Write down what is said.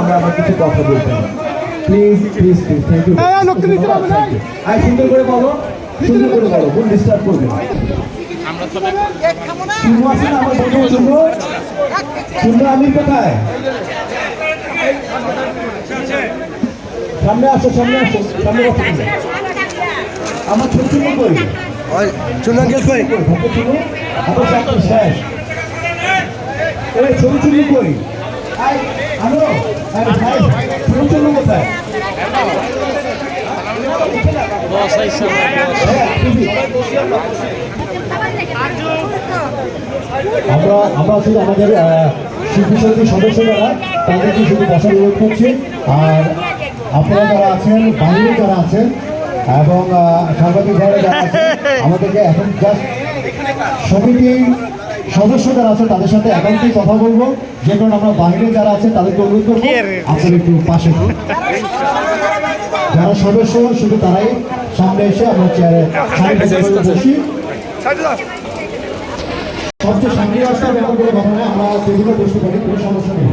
আমরা আবার কিছু কথা বলতে পারি please please please thank you আর সুন্দর করে বলো। সুন্দর করে বলো কোন ডিস্টার্ব করবে। শুনব আছে না আমার বন্ধু শুনব। শুনব আমি কোথায়? সামনে আসো সামনে আসো সামনে। আমার ছোট ছোট কই চুনান গেল কই আমার শেষ। এই ছোট ছোট কই আমরা আমরা শুধু আমাদের শিল্পী সদস্য যারা তাদেরকে শুধু বসার অনুরোধ করছি। আর আপনারা যারা আছেন বাইরে যারা আছেন, এবং সাংবাদিক যারা আমাদেরকে এখন জাস্ট সমিতির সদস্য যারা আছে তাদের সাথে একান্তই কথা বলব। যে কারণে আমরা বাইরে যারা আছে তাদেরকে অনুরোধ করব আসলে একটু পাশে যারা সদস্য শুধু তারাই সামনে এসে আমরা চেয়ারে বসি। সবচেয়ে সামনে আসতে হবে এমন কোনো আমরা টেবিলে বসতে পারি কোনো সমস্যা নেই।